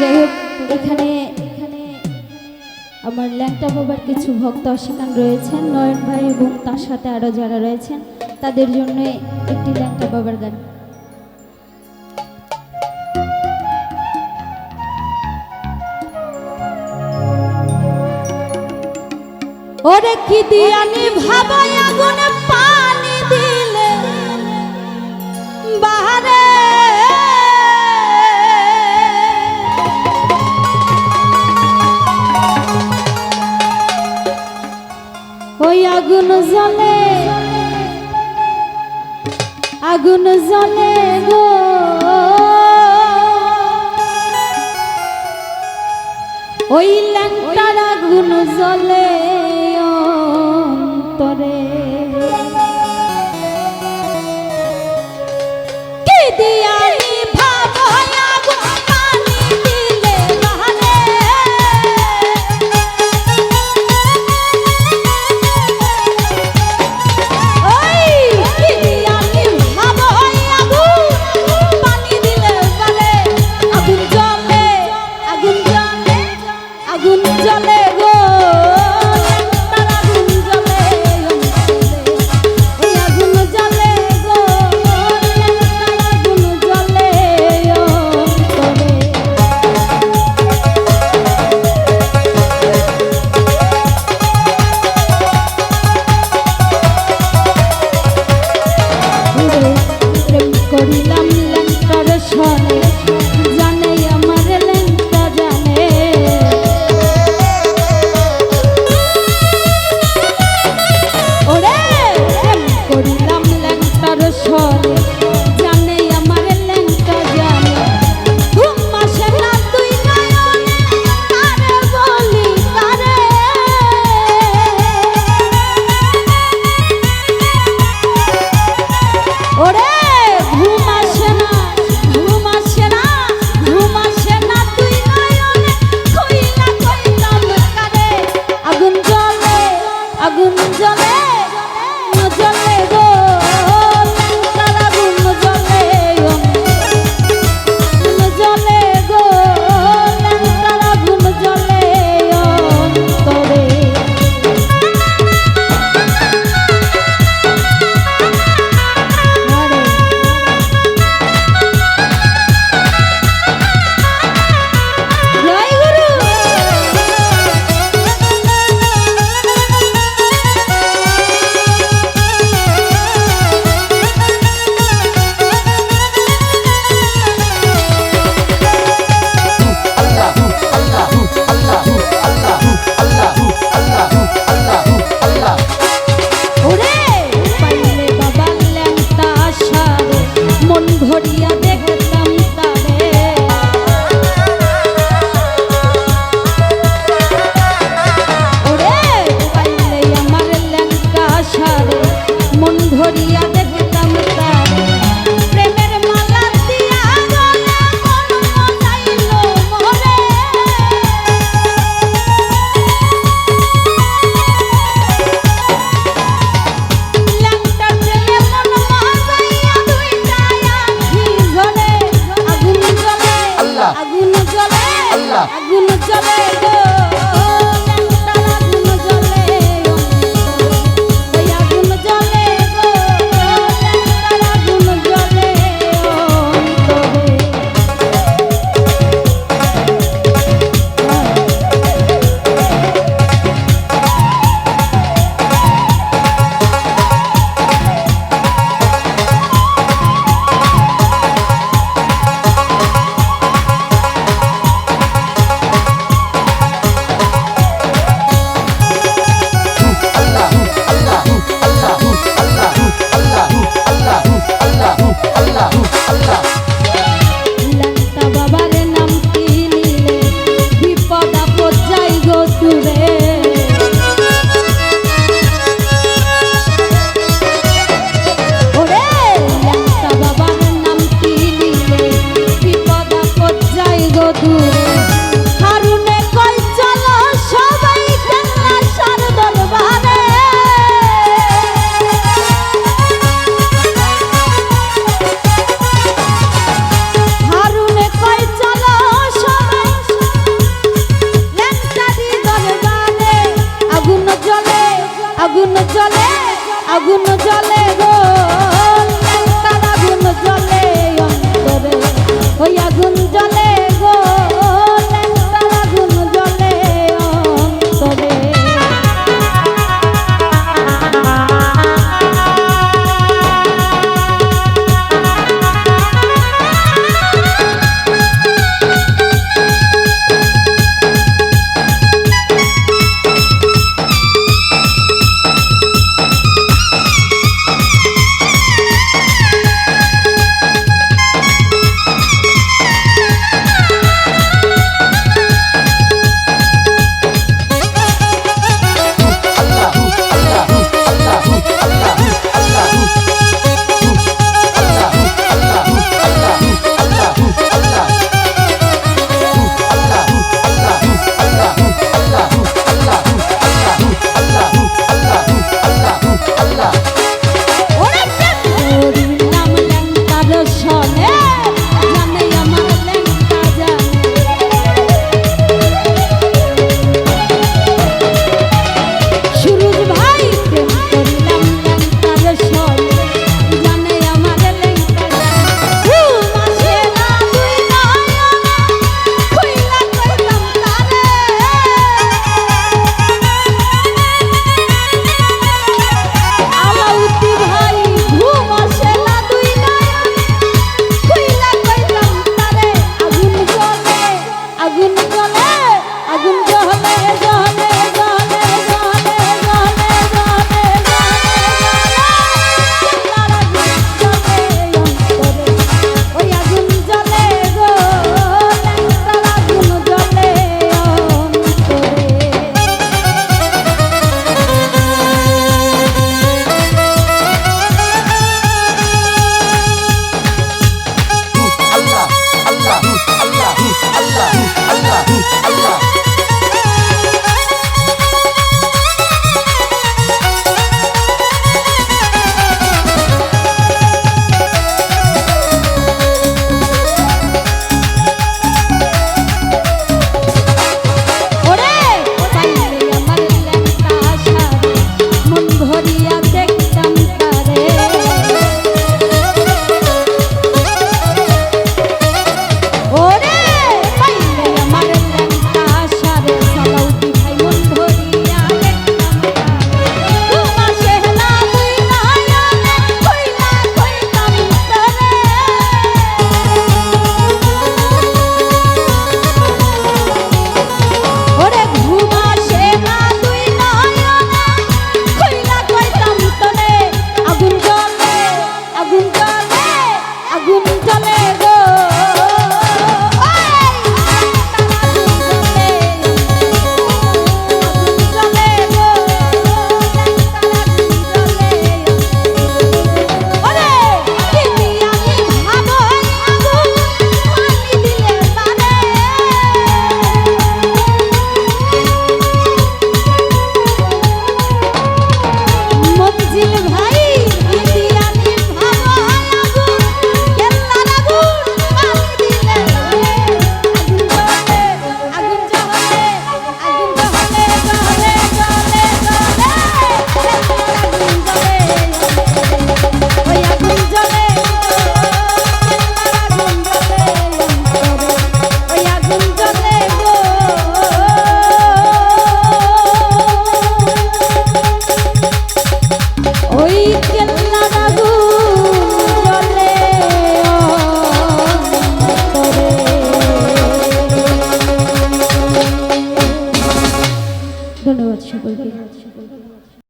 যাই হোক, এখানে আমার ল্যাংটা বাবার কিছু ভক্ত সেখানে রয়েছেন, নয়ন ভাই এবং তার সাথে আরও যারা রয়েছেন, তাদের জন্য একটি ল্যাংটা বাবার গান। ওরে কি দিয়ানি ভাবাই আগুনে পানি দিলে, বাহারে আগুন জলে আগুন জলে গো। ওই ল্যাংটার আগুন জ্বলে। করিলাম ল্যাংটার সনে জানে আমার ল্যাংটা জানে। ওরে করিলাম ল্যাংটার সনে আগুন জ্বলে আগুন চলে আগুন চলে